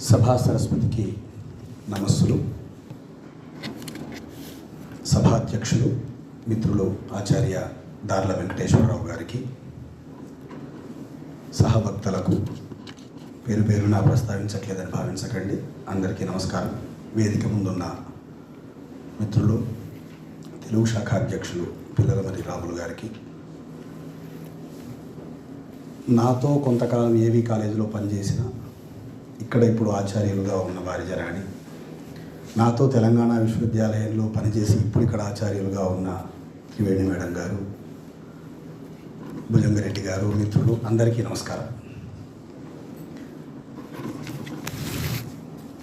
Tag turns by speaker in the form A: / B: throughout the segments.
A: సభా సరస్వతికి నమస్సులు. సభాధ్యక్షులు మిత్రులు ఆచార్య దార్ల వెంకటేశ్వరరావు గారికి సహభక్తులకు పేరు పేరున ప్రస్తావించట్లేదని భావించకండి. అందరికీ నమస్కారం. వేదిక ముందున్న మిత్రులు తెలుగు శాఖ అధ్యక్షులు పిల్లలమరి రాములు గారికి నాతో కొంతకాలం ఏవి కాలేజీలో పనిచేసిన ఇక్కడ ఇప్పుడు ఆచార్యులుగా ఉన్న వారి జరాని నాతో తెలంగాణ విశ్వవిద్యాలయంలో పనిచేసి ఇప్పుడు ఇక్కడ ఆచార్యులుగా ఉన్న త్రివేణి మేడం గారు భుజంగరెడ్డి గారు మిత్రులు అందరికీ నమస్కారం.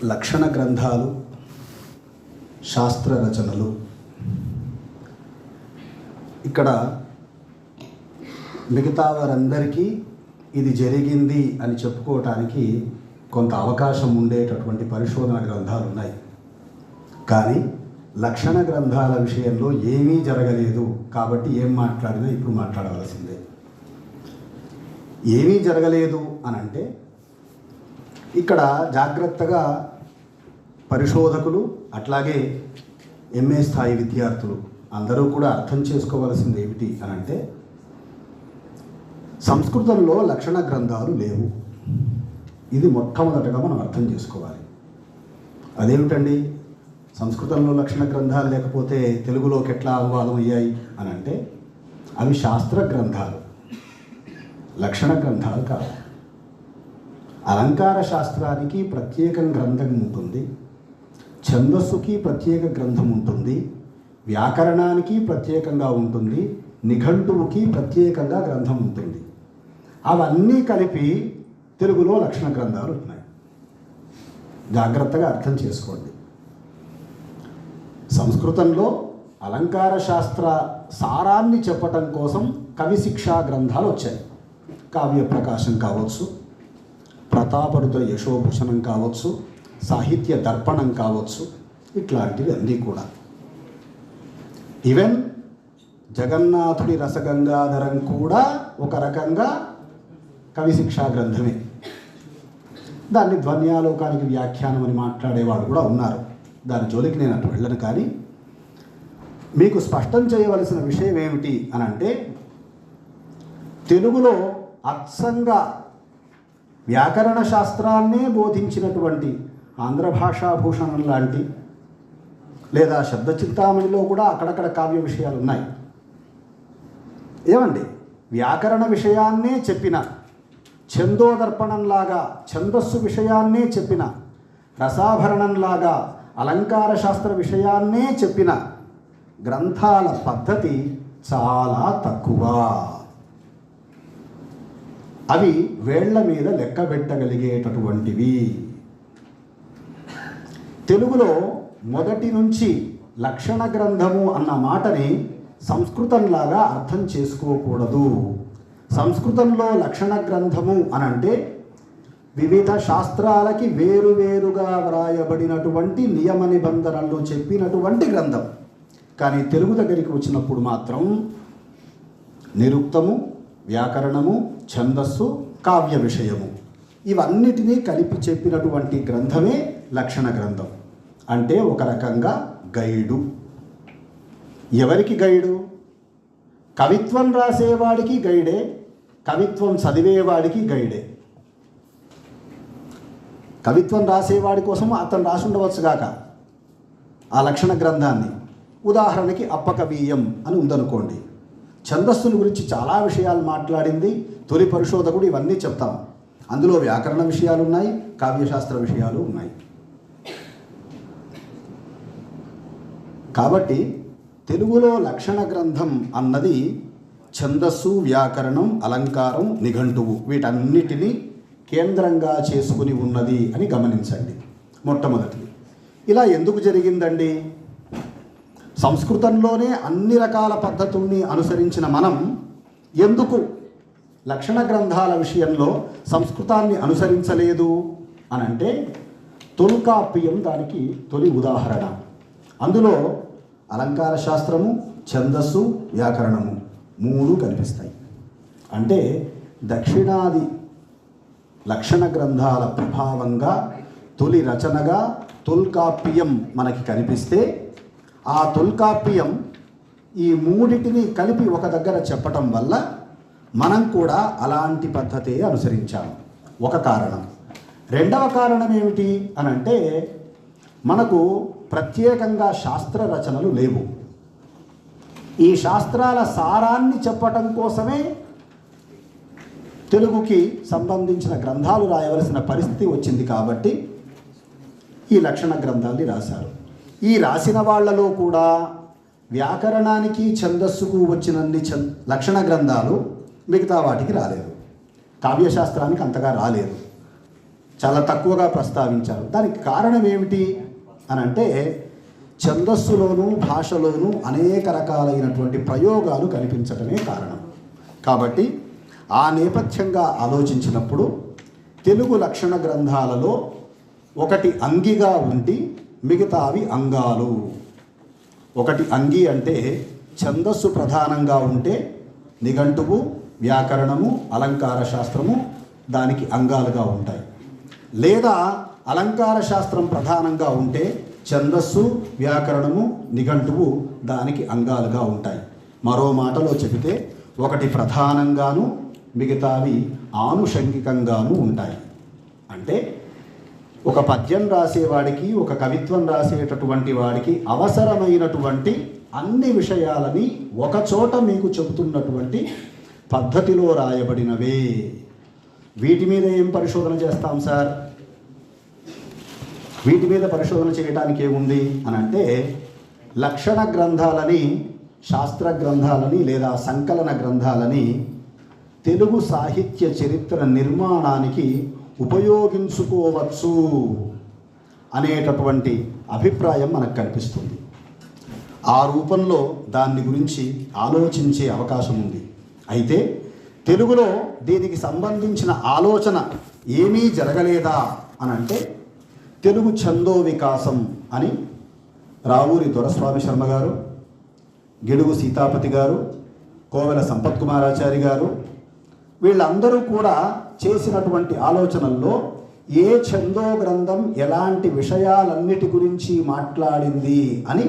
A: లక్షణ గ్రంథాలు శాస్త్ర రచనలు ఇక్కడ మిగతా వారందరికీ ఇది జరిగింది అని చెప్పుకోవటానికి కొంత అవకాశం ఉండేటటువంటి పరిశోధన గ్రంథాలు ఉన్నాయి. కానీ లక్షణ గ్రంథాల విషయంలో ఏమీ జరగలేదు కాబట్టి ఏం మాట్లాడినా ఇప్పుడు మాట్లాడవలసిందే. ఏమీ జరగలేదు అని అంటే ఇక్కడ జాగ్రత్తగా పరిశోధకులు అట్లాగే ఎంఏ స్థాయి విద్యార్థులు అందరూ కూడా అర్థం చేసుకోవాల్సింది ఏమిటి అని అంటే సంస్కృతంలో లక్షణ గ్రంథాలు లేవు. ఇది మొట్టమొదటగా మనం అర్థం చేసుకోవాలి. అదేమిటండి? సంస్కృతంలో లక్షణ గ్రంథాలు లేకపోతే తెలుగులోకి ఎట్లా అనువాదం అయ్యాయి అని అంటే అవి శాస్త్ర గ్రంథాలు. లక్షణ గ్రంథాలు కాదు. అలంకార శాస్త్రానికి ప్రత్యేక గ్రంథం ఉంటుంది. ఛందస్సుకి ప్రత్యేక గ్రంథం ఉంటుంది. వ్యాకరణానికి ప్రత్యేకంగా ఉంటుంది. నిఘంటువుకి ప్రత్యేకంగా గ్రంథం ఉంటుంది. అవన్నీ కలిపి తెలుగులో లక్షణ గ్రంథాలు ఉన్నాయి. జాగ్రత్తగా అర్థం చేసుకోండి. సంస్కృతంలో అలంకార శాస్త్ర సారాన్ని చెప్పటం కోసం కవి శిక్షా గ్రంథాలు వచ్చాయి. కావ్య ప్రకాశం కావచ్చు ప్రతాపరుద్ర యశోభూషణం కావచ్చు సాహిత్య దర్పణం కావచ్చు ఇట్లాంటివి అన్నీ కూడా. ఈవెన్ జగన్నాథుడి రసగంగాధరం కూడా ఒక రకంగా కవిశిక్షా గ్రంథమే. దాన్ని ధ్వన్యాలోకానికి వ్యాఖ్యానం అని మాట్లాడేవాడు కూడా ఉన్నారు. దాని జోలికి నేను అటు వెళ్ళను కానీ మీకు స్పష్టం చేయవలసిన విషయం ఏమిటి అని అంటే తెలుగులో అత్సంగా వ్యాకరణ శాస్త్రాన్నే బోధించినటువంటి ఆంధ్ర భాషాభూషణం లాంటి లేదా శబ్ద చింతామణిలో కూడా అక్కడక్కడ కావ్య విషయాలు ఉన్నాయి ఏమండి? వ్యాకరణ విషయాన్నే చెప్పిన ఛందోదర్పణంలాగా ఛందస్సు విషయాన్నే చెప్పిన రసాభరణంలాగా అలంకార శాస్త్ర విషయాన్నే చెప్పిన గ్రంథాల పద్ధతి చాలా తక్కువ. అవి వేళ్ళ మీద లెక్క పెట్టగలిగేటటువంటివి. తెలుగులో మొదటి నుంచి లక్షణ గ్రంథము అన్న మాటని సంస్కృతంలాగా అర్థం చేసుకోకూడదు. సంస్కృతంలో లక్షణ గ్రంథము అని అంటే వివిధ శాస్త్రాలకి వేరువేరుగా వ్రాయబడినటువంటి నియమ నిబంధనలు చెప్పినటువంటి గ్రంథం. కానీ తెలుగు దగ్గరికి వచ్చినప్పుడు మాత్రం నిరుక్తము వ్యాకరణము ఛందస్సు కావ్య విషయము. ఇవన్నిటినీ కలిపి చెప్పినటువంటి గ్రంథమే లక్షణ గ్రంథం. అంటే ఒక రకంగా గైడు. ఎవరికి గైడు? కవిత్వం రాసేవాడికి గైడే. కవిత్వం చదివేవాడికి గైడే. కవిత్వం రాసేవాడి కోసం అతను రాసి ఉండవచ్చుగాక ఆ లక్షణ గ్రంథాన్ని. ఉదాహరణకి అప్పకవీయం అని ఉందనుకోండి. ఛందస్సుల గురించి చాలా విషయాలు మాట్లాడింది తొలి పరిశోధకుడు ఇవన్నీ చెప్తాం. అందులో వ్యాకరణ విషయాలు ఉన్నాయి కావ్యశాస్త్ర విషయాలు ఉన్నాయి. కాబట్టి తెలుగులో లక్షణ గ్రంథం అన్నది ఛందస్సు వ్యాకరణం అలంకారం నిఘంటువు వీటన్నిటినీ కేంద్రంగా చేసుకుని ఉన్నది అని గమనించండి. మొట్టమొదటిది. ఇలా ఎందుకు జరిగిందండి? సంస్కృతంలోనే అన్ని రకాల పద్ధతుల్ని అనుసరించిన మనం ఎందుకు లక్షణ గ్రంథాల విషయంలో సంస్కృతాన్ని అనుసరించలేదు అని అంటే తొల్కాప్యం దానికి తొలి ఉదాహరణ. అందులో అలంకార శాస్త్రము ఛందస్సు వ్యాకరణము. మూడు కనిపిస్తాయి. అంటే దక్షిణాది లక్షణ గ్రంథాల ప్రభావంగా తొలి రచనగా తొల్కాప్యం మనకి కనిపిస్తే ఆ తొల్కాప్యం ఈ మూడిటిని కలిపి ఒక దగ్గర చెప్పటం వల్ల మనం కూడా అలాంటి పద్ధతే అనుసరించాము. ఒక కారణం. రెండవ కారణం ఏమిటి అని అంటే మనకు ప్రత్యేకంగా శాస్త్ర రచనలు లేవు. ఈ శాస్త్రాల సారాన్ని చెప్పటం కోసమే తెలుగుకి సంబంధించిన గ్రంథాలు రాయవలసిన పరిస్థితి వచ్చింది కాబట్టి ఈ లక్షణ గ్రంథాల్ని రాశారు. ఈ రాసిన వాళ్ళలో కూడా వ్యాకరణానికి ఛందస్సుకు వచ్చినన్ని ఛం లక్షణ గ్రంథాలు మిగతా వాటికి రాలేదు. కావ్యశాస్త్రానికి అంతగా రాలేదు. చాలా తక్కువగా ప్రస్తావించారు. దానికి కారణం ఏమిటి అని అంటే ఛందస్సులోను భాషలోను అనేక రకాలైనటువంటి ప్రయోగాలు కనిపించటమే కారణం. కాబట్టి ఆ నేపథ్యంగా ఆలోచించినప్పుడు తెలుగు లక్షణ గ్రంథాలలో ఒకటి అంగిగా ఉండి మిగతావి అంగాలు. ఒకటి అంగి అంటే ఛందస్సు ప్రధానంగా ఉంటే నిఘంటువు వ్యాకరణము అలంకార శాస్త్రము దానికి అంగాలుగా ఉంటాయి. లేదా అలంకార శాస్త్రం ప్రధానంగా ఉంటే ఛందస్సు వ్యాకరణము నిఘంటువు దానికి అంగాలుగా ఉంటాయి. మరో మాటలో చెబితే ఒకటి ప్రధానంగాను మిగతావి ఆనుషంగికంగాను ఉంటాయి. అంటే ఒక పద్యం రాసేవాడికి ఒక కవిత్వం రాసేటటువంటి వాడికి అవసరమైనటువంటి అన్ని విషయాలని ఒకచోట మీకు చెబుతున్నటువంటి పద్ధతిలో రాయబడినవే. వీటి మీద ఏం పరిశోధన చేస్తాం సార్? వీటి మీద పరిశోధన చేయడానికి ఏముంది అని అంటే లక్షణ గ్రంథాలని శాస్త్ర గ్రంథాలని లేదా సంకలన గ్రంథాలని తెలుగు సాహిత్య చరిత్ర నిర్మాణానికి ఉపయోగించుకోవచ్చు అనేటటువంటి అభిప్రాయం మనకు కనిపిస్తుంది. ఆ రూపంలో దాన్ని గురించి ఆలోచించే అవకాశం ఉంది. అయితే తెలుగులో దీనికి సంబంధించిన ఆలోచన ఏమీ జరగలేదా అని అంటే తెలుగు ఛందో వికాసం అని రావూరి దొరస్వామి శర్మ గారు గిడుగు సీతాపతి గారు కోవెల సంపత్ కుమారాచారి గారు వీళ్ళందరూ కూడా చేసినటువంటి ఆలోచనల్లో ఏ ఛందో గ్రంథం ఎలాంటి విషయాలన్నిటి గురించి మాట్లాడింది అని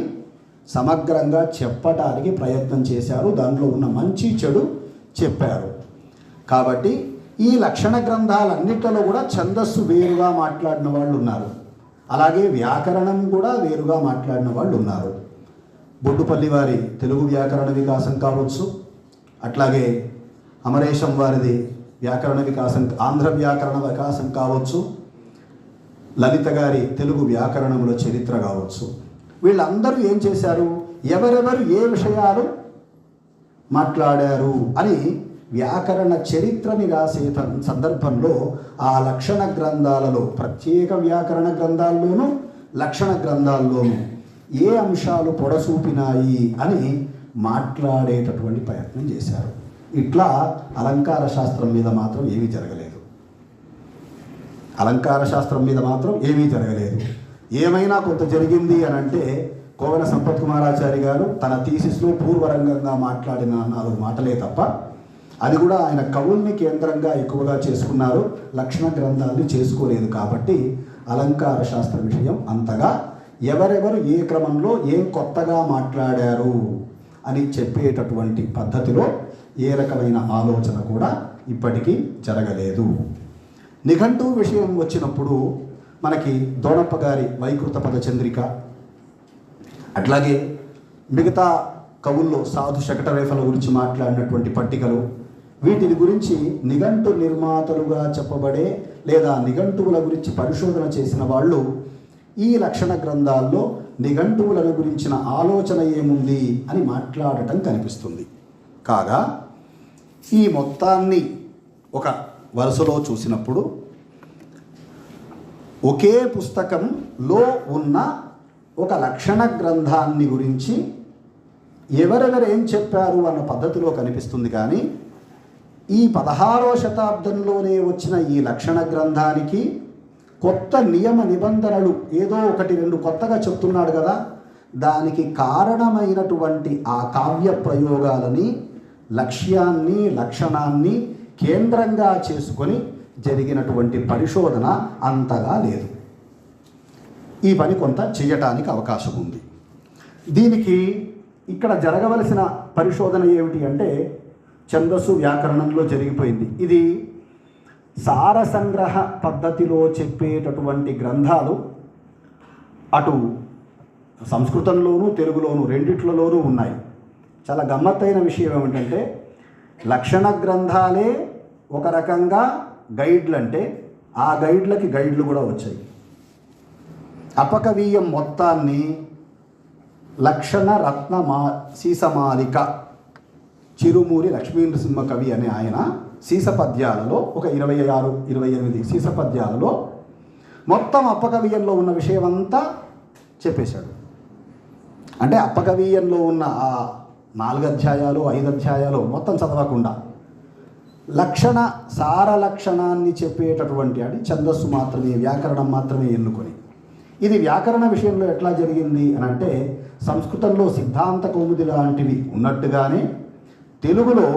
A: సమగ్రంగా చెప్పడానికి ప్రయత్నం చేశారు. దానిలో ఉన్న మంచి చెడు చెప్పారు. కాబట్టి ఈ లక్షణ గ్రంథాలన్నిటిలో కూడా ఛందస్సు వేరుగా మాట్లాడిన వాళ్ళు ఉన్నారు అలాగే వ్యాకరణం కూడా వేరుగా మాట్లాడిన వాళ్ళు ఉన్నారు. బొడ్డుపల్లి వారి తెలుగు వ్యాకరణ వికాసం కావచ్చు అట్లాగే అమరేశం వారిది వ్యాకరణ వికాసం ఆంధ్ర వ్యాకరణ వికాసం కావచ్చు లలిత గారి తెలుగు వ్యాకరణముల చరిత్ర కావచ్చు. వీళ్ళందరూ ఏం చేశారు? ఎవరెవరు ఏ విషయాలు మాట్లాడారు అని వ్యాకరణ చరిత్రని రాసే త- సందర్భంలో ఆ లక్షణ గ్రంథాలలో ప్రత్యేక వ్యాకరణ గ్రంథాల్లోనూ లక్షణ గ్రంథాల్లోనూ ఏ అంశాలు పొడసూపినాయి అని మాట్లాడేటటువంటి ప్రయత్నం చేశారు. ఇట్లా అలంకార శాస్త్రం మీద మాత్రం ఏమీ జరగలేదు. అలంకార శాస్త్రం మీద మాత్రం ఏమీ జరగలేదు. ఏమైనా కొంత జరిగింది అని అంటే కోవెల సంపత్ కుమారాచారి గారు తన థీసిస్లో పూర్వరంగంగా మాట్లాడిన నాలుగు మాటలే తప్ప అది కూడా ఆయన కవుల్ని కేంద్రంగా ఎక్కువగా చేసుకున్నారు. లక్షణ గ్రంథాలని చేసుకోలేదు కాబట్టి అలంకార శాస్త్ర విషయం అంతగా ఎవరెవరు ఏ క్రమంలో ఏం కొత్తగా మాట్లాడారు అని చెప్పేటటువంటి పద్ధతిలో ఏ రకమైన ఆలోచన కూడా ఇప్పటికీ జరగలేదు. నిఘంటు విషయం వచ్చినప్పుడు మనకి దోణప్ప గారి వైకృత పద చంద్రిక అట్లాగే మిగతా కవుల్లో సాధు శకటరేఫల గురించి మాట్లాడినటువంటి పట్టికలు వీటిని గురించి నిఘంటు నిర్మాతలుగా చెప్పబడే లేదా నిఘంటువుల గురించి పరిశోధన చేసిన వాళ్ళు ఈ లక్షణ గ్రంథాల్లో నిఘంటువులను గురించిన ఆలోచన ఏముంది అని మాట్లాడటం కనిపిస్తుంది. కాగా ఈ మొత్తాన్ని ఒక వరుసలో చూసినప్పుడు ఒకే పుస్తకంలో ఉన్న ఒక లక్షణ గ్రంథాన్ని గురించి ఎవరెవరు ఏం చెప్పారు అన్న పద్ధతిలో కనిపిస్తుంది కానీ ఈ పదహారో శతాబ్దంలోనే వచ్చిన ఈ లక్షణ గ్రంథానికి కొత్త నియమ నిబంధనలు ఏదో ఒకటి రెండు కొత్తగా చెప్తున్నాడు కదా. దానికి కారణమైనటువంటి ఆ కావ్య ప్రయోగాలని లక్ష్యాన్ని లక్షణాన్ని కేంద్రంగా చేసుకొని జరిగినటువంటి పరిశోధన అంతగా లేదు. ఈ పని కొంత చేయటానికి అవకాశం ఉంది. దీనికి ఇక్కడ జరగవలసిన పరిశోధన ఏమిటి అంటే ఛందస్సు వ్యాకరణంలో జరిగిపోయింది. ఇది సార సంగ్రహ పద్ధతిలో చెప్పేటటువంటి గ్రంథాలు అటు సంస్కృతంలోనూ తెలుగులోనూ రెండిట్లలోనూ ఉన్నాయి. చాలా గమ్మత్తైన విషయం ఏమిటంటే లక్షణ గ్రంథాలే ఒక రకంగా గైడ్లు అంటే ఆ గైడ్లకి గైడ్లు కూడా వచ్చాయి. అపకవీయం మొత్తాన్ని లక్షణ రత్న మా సీసమాలిక చిరుమూరి లక్ష్మీనరసింహ కవి అనే ఆయన సీస పద్యాలలో ఒక ఇరవై ఆరు ఇరవై ఎనిమిది సీస పద్యాలలో మొత్తం అప్పకవీయంలో ఉన్న విషయం అంతా చెప్పేశాడు. అంటే అప్పకవీయంలో ఉన్న ఆ నాలుగు అధ్యాయాలు ఐదు అధ్యాయాలు మొత్తం చదవకుండా లక్షణ సార లక్షణాన్ని చెప్పేటటువంటి అది ఛందస్సు మాత్రమే వ్యాకరణం మాత్రమే ఎన్నుకొని. ఇది వ్యాకరణ విషయంలో ఎట్లా జరిగింది అని అంటే సంస్కృతంలో సిద్ధాంత కౌముది లాంటివి ఉన్నట్టుగానే తెలుగులో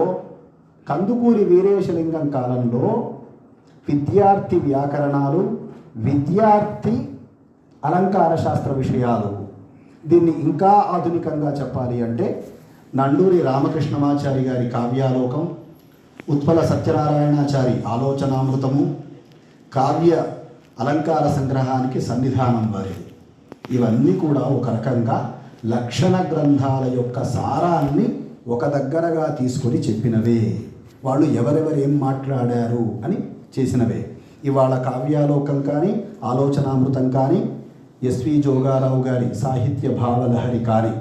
A: కందుకూరి వీరేశలింగం కాలంలో విద్యార్థి వ్యాకరణాలు విద్యార్థి అలంకార శాస్త్ర విషయాలు. దీన్ని ఇంకా ఆధునికంగా చెప్పాలి అంటే నండూరి రామకృష్ణమాచారి గారి కావ్యాలోకం ఉత్పల సత్యనారాయణాచారి ఆలోచనామృతము కావ్య అలంకార సంగ్రహానికి సన్నిధానం వారి ఇవన్నీ కూడా ఒక రకంగా లక్షణ గ్రంథాల యొక్క సారాన్ని ఒక దగ్గరగా తీసుకొని చెప్పినవే. వాళ్ళు ఎవరెవరు ఏం మాట్లాడారు అని చేసినవే. ఇవాళ కావ్యాలోకం కానీ ఆలోచనామృతం కానీ ఎస్వి జోగారావు గారి సాహిత్య భావలహరి కానీ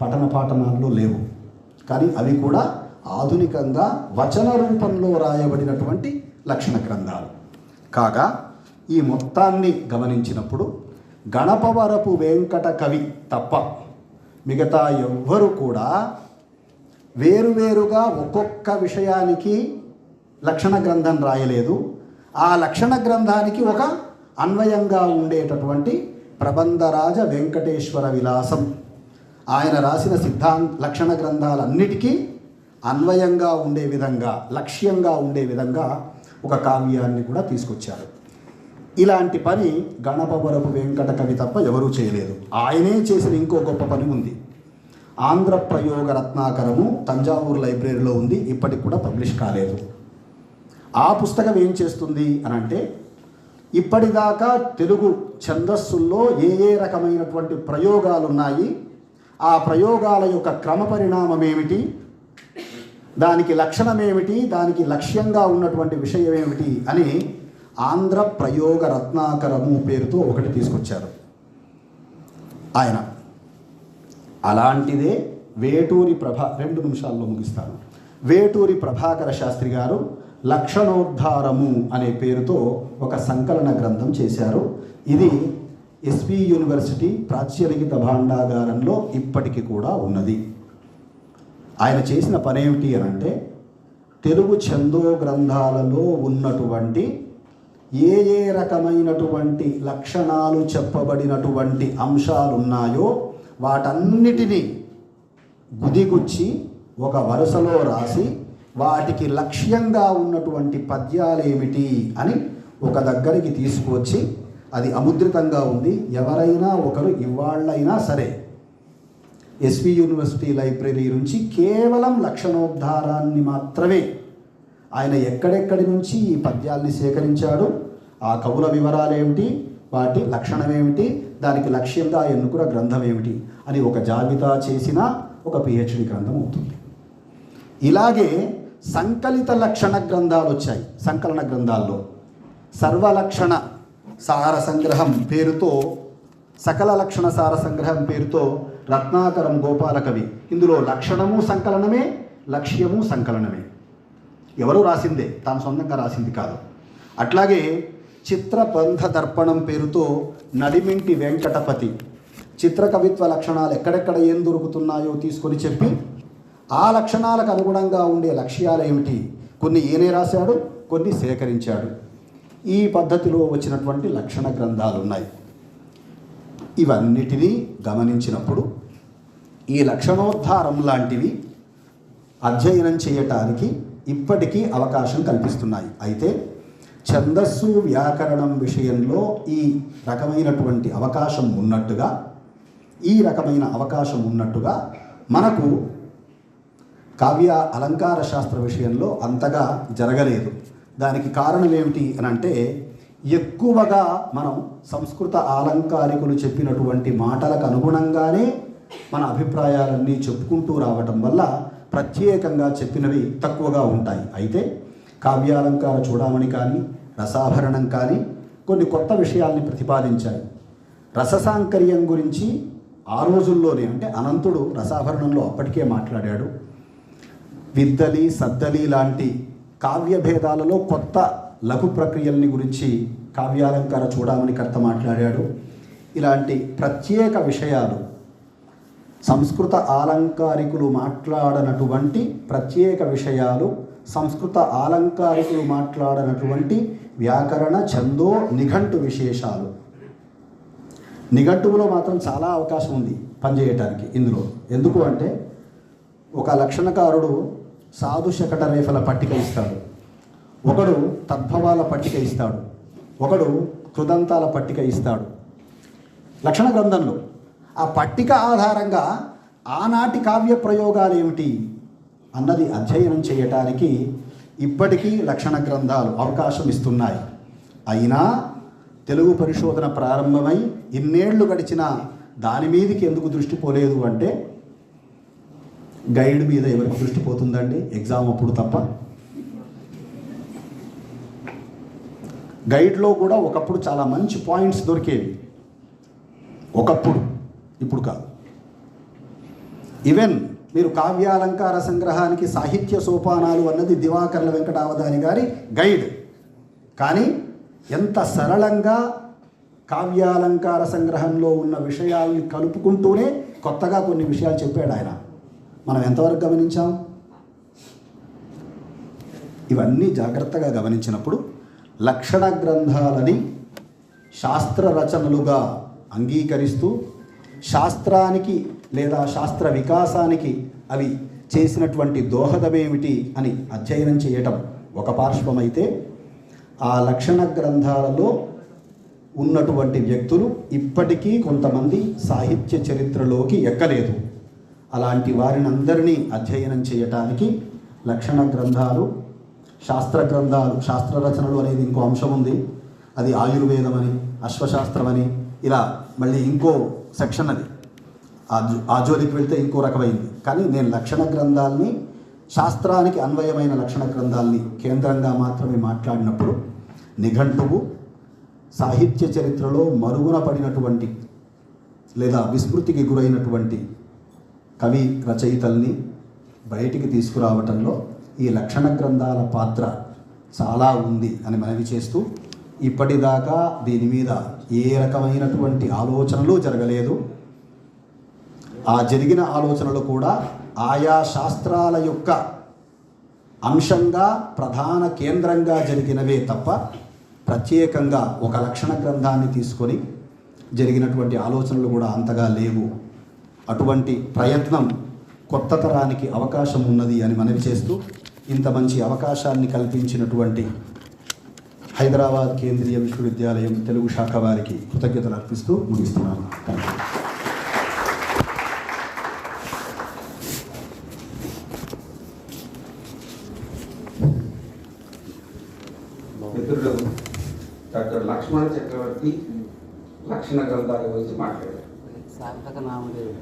A: పఠన పాఠనాల్లో లేవు. కానీ అవి కూడా ఆధునికంగా వచన రూపంలో రాయబడినటువంటి లక్షణ గ్రంథాలు. కాగా ఈ మొత్తాన్ని గమనించినప్పుడు గణపవరపు వెంకట కవి తప్ప మిగతా ఎవ్వరు కూడా వేరువేరుగా ఒక్కొక్క విషయానికి లక్షణ గ్రంథం రాయలేదు. ఆ లక్షణ గ్రంథానికి ఒక అన్వయంగా ఉండేటటువంటి ప్రబంధరాజ వెంకటేశ్వర విలాసం. ఆయన రాసిన సిద్ధాంత లక్షణ గ్రంథాలన్నిటికీ అన్వయంగా ఉండే విధంగా లక్ష్యంగా ఉండే విధంగా ఒక కావ్యాన్ని కూడా తీసుకొచ్చారు. ఇలాంటి పని గణపవరపు వెంకట కవి తప్ప ఎవరూ చేయలేదు. ఆయనే చేసిన ఇంకో గొప్ప పని ఉంది. ఆంధ్ర ప్రయోగ రత్నాకరము తంజావూరు లైబ్రరీలో ఉంది ఇప్పటికి కూడా పబ్లిష్ కాలేదు. ఆ పుస్తకం ఏం చేస్తుంది అని అంటే ఇప్పటిదాకా తెలుగు ఛందస్సుల్లో ఏ ఏ రకమైనటువంటి ప్రయోగాలు ఉన్నాయి ఆ ప్రయోగాల యొక్క క్రమ పరిణామం ఏమిటి దానికి లక్షణం ఏమిటి దానికి లక్ష్యంగా ఉన్నటువంటి విషయం ఏమిటి అని ఆంధ్ర ప్రయోగ రత్నాకరము పేరుతో ఒకటి తీసుకొచ్చారు. ఆయన అలాంటిదే వేటూరి ప్రభా రెండు నిమిషాల్లో ముగిస్తాను. వేటూరి ప్రభాకర శాస్త్రి గారు లక్షణోద్ధారము అనే పేరుతో ఒక సంకలన గ్రంథం చేశారు. ఇది ఎస్వి యూనివర్సిటీ ప్రాచ్యలిఖిత భాండాగారంలో ఇప్పటికీ కూడా ఉన్నది. ఆయన చేసిన పనేమిటి అని అంటే తెలుగు ఛందో గ్రంథాలలో ఉన్నటువంటి ఏ ఏ రకమైనటువంటి లక్షణాలు చెప్పబడినటువంటి అంశాలు ఉన్నాయో వాటన్నిటినీ గుదిగుచ్చి ఒక వరుసలో రాసి వాటికి లక్ష్యంగా ఉన్నటువంటి పద్యాలు ఏమిటి అని ఒక దగ్గరికి తీసుకువచ్చి అది అముద్రితంగా ఉంది. ఎవరైనా ఒకరు ఇవాళ్ళైనా సరే. ఎస్వి యూనివర్సిటీ లైబ్రరీ నుంచి కేవలం లక్షణోద్ధారాన్ని మాత్రమే ఆయన ఎక్కడెక్కడి నుంచి ఈ పద్యాల్ని సేకరించాడు? ఆ కవుల వివరాలు ఏమిటి వాటి లక్షణం ఏమిటి దానికి లక్ష్యంగా ఎన్నుకున్న గ్రంథం ఏమిటి అని ఒక జాబితా చేసిన ఒక పిహెచ్డి గ్రంథం అవుతుంది. ఇలాగే సంకలిత లక్షణ గ్రంథాలు వచ్చాయి. సంకలన గ్రంథాల్లో సర్వలక్షణ సార సంగ్రహం పేరుతో సకల లక్షణ సార సంగ్రహం పేరుతో రత్నాకరం గోపాలకవి ఇందులో లక్షణము సంకలనమే లక్ష్యము సంకలనమే. ఎవరు రాసిందే? తాను సొంతంగా రాసింది కాదు. అట్లాగే చిత్రబంధ దర్పణం పేరుతో నడిమింటి వెంకటపతి. చిత్రకవిత్వ లక్షణాలు ఎక్కడెక్కడ ఏం దొరుకుతున్నాయో తీసుకొని చెప్పి ఆ లక్షణాలకు అనుగుణంగా ఉండే లక్ష్యాలు ఏమిటి? కొన్ని ఈయనే రాశాడు కొన్ని సేకరించాడు. ఈ పద్ధతిలో వచ్చినటువంటి లక్షణ గ్రంథాలు ఉన్నాయి ఇవన్నిటినీ గమనించినప్పుడు ఈ లక్షణోద్ధారం లాంటివి అధ్యయనం చేయటానికి ఇప్పటికీ అవకాశం కల్పిస్తున్నాయి. అయితే ఛందస్సు వ్యాకరణం విషయంలో ఈ రకమైనటువంటి అవకాశం ఉన్నట్టుగా ఈ రకమైన అవకాశం ఉన్నట్టుగా మనకు కావ్య అలంకార శాస్త్ర విషయంలో అంతగా జరగలేదు. దానికి కారణం ఏమిటి అని అంటే ఎక్కువగా మనం సంస్కృత అలంకారికులు చెప్పినటువంటి మాటలకు అనుగుణంగానే మన అభిప్రాయాలన్నీ చెప్పుకుంటూ రావటం వల్ల ప్రత్యేకంగా చెప్పినవి తక్కువగా ఉంటాయి. అయితే కావ్యాలంకార చూడమని కానీ రసాభరణం కానీ కొన్ని కొత్త విషయాల్ని ప్రతిపాదించాయి. రససాంకర్యం గురించి ఆ రోజుల్లోనే అంటే అనంతుడు రసాభరణంలో అప్పటికే మాట్లాడాడు. విద్దలి సద్దలి లాంటి కావ్య భేదాలలో కొత్త లఘు ప్రక్రియల్ని గురించి కావ్యాలంకార చూడమని కర్త మాట్లాడాడు. ఇలాంటి ప్రత్యేక విషయాలు సంస్కృత ఆలంకారికులు మాట్లాడనటువంటి ప్రత్యేక విషయాలు సంస్కృత ఆలంకారికులు మాట్లాడనటువంటి వ్యాకరణ ఛందో నిఘంటు విశేషాలు. నిఘంటువులో మాత్రం చాలా అవకాశం ఉంది పనిచేయటానికి ఇందులో. ఎందుకు అంటే ఒక లక్షణకారుడు సాధు శకట రేఫల పట్టిక ఇస్తాడు. ఒకడు తద్భవాల పట్టిక ఇస్తాడు. ఒకడు కృదంతాల పట్టిక ఇస్తాడు. లక్షణ గ్రంథంలో ఆ పట్టిక ఆధారంగా ఆనాటి కావ్య ప్రయోగాలు ఏమిటి? అన్నది అధ్యయనం చేయటానికి ఇప్పటికీ లక్షణ గ్రంథాలు అవకాశం ఇస్తున్నాయి. అయినా తెలుగు పరిశోధన ప్రారంభమై ఇన్నేళ్ళు గడిచినా దాని మీదకి ఎందుకు దృష్టి పోలేదు అంటే గైడ్ మీద ఎవరికి దృష్టి పోతుందండి? ఎగ్జామ్ అప్పుడు తప్ప. గైడ్లో కూడా ఒకప్పుడు చాలా మంచి పాయింట్స్ దొరికేవి. ఒకప్పుడు ఇప్పుడు కాదు. ఈవెన్ మీరు కావ్యాలంకార సంగ్రహానికి సాహిత్య సోపానాలు అన్నది దివాకర్ల వెంకటావధాని గారి గైడ్. కానీ ఎంత సరళంగా కావ్యాలంకార సంగ్రహంలో ఉన్న విషయాల్ని కలుపుకుంటూనే కొత్తగా కొన్ని విషయాలు చెప్పాడు ఆయన. మనం ఎంతవరకు గమనించాం? ఇవన్నీ జాగ్రత్తగా గమనించినప్పుడు లక్షణ గ్రంథాలని శాస్త్ర రచనలుగా అంగీకరిస్తూ శాస్త్రానికి లేదా శాస్త్ర వికాసానికి అవి చేసినటువంటి దోహదమేమిటి అని అధ్యయనం చేయటం ఒక పార్శ్వమైతే ఆ లక్షణ గ్రంథాలలో ఉన్నటువంటి వ్యక్తులు ఇప్పటికీ కొంతమంది సాహిత్య చరిత్రలోకి ఎక్కలేదు. అలాంటి వారిని అందరినీ అధ్యయనం చేయటానికి లక్షణ గ్రంథాలు శాస్త్ర గ్రంథాలు శాస్త్ర రచనలు అనేది ఇంకో అంశం ఉంది. అది ఆయుర్వేదం అని అశ్వశాస్త్రం అని ఇలా మళ్ళీ ఇంకో సెక్షన్ అది. ఆ జోలికి వెళ్తే ఇంకో రకమైంది. కానీ నేను లక్షణ గ్రంథాల్ని శాస్త్రానికి అన్వయమైన లక్షణ గ్రంథాల్ని కేంద్రంగా మాత్రమే మాట్లాడినప్పుడు నిఘంటువు సాహిత్య చరిత్రలో మరుగున పడినటువంటి లేదా విస్మృతికి గురైనటువంటి కవి రచయితల్ని బయటికి తీసుకురావటంలో ఈ లక్షణ గ్రంథాల పాత్ర చాలా ఉంది అని మనవి చేస్తూ ఇప్పటిదాకా దీని మీద ఏ రకమైనటువంటి ఆలోచనలు జరగలేదు. ఆ జరిగిన ఆలోచనలు కూడా ఆయా శాస్త్రాల యొక్క అంశంగా ప్రధాన కేంద్రంగా జరిగినవే తప్ప ప్రత్యేకంగా ఒక లక్షణ గ్రంథాన్ని తీసుకొని జరిగినటువంటి ఆలోచనలు కూడా అంతగా లేవు. అటువంటి ప్రయత్నం కొత్త తరానికి అవకాశం ఉన్నది అని మనవి చేస్తూ ఇంత మంచి అవకాశాన్ని కల్పించినటువంటి హైదరాబాద్ కేంద్రీయ విశ్వవిద్యాలయం తెలుగు శాఖ వారికి కృతజ్ఞతలు అర్పిస్తూ ముగిస్తున్నాను. థ్యాంక్ యూ
B: మిత్రుడు డాక్టర్ లక్ష్మణ చక్రవర్తి లక్షణ గ్రంథాల గురించి మాట్లాడారు.
C: సార్థక నామదేవుడు.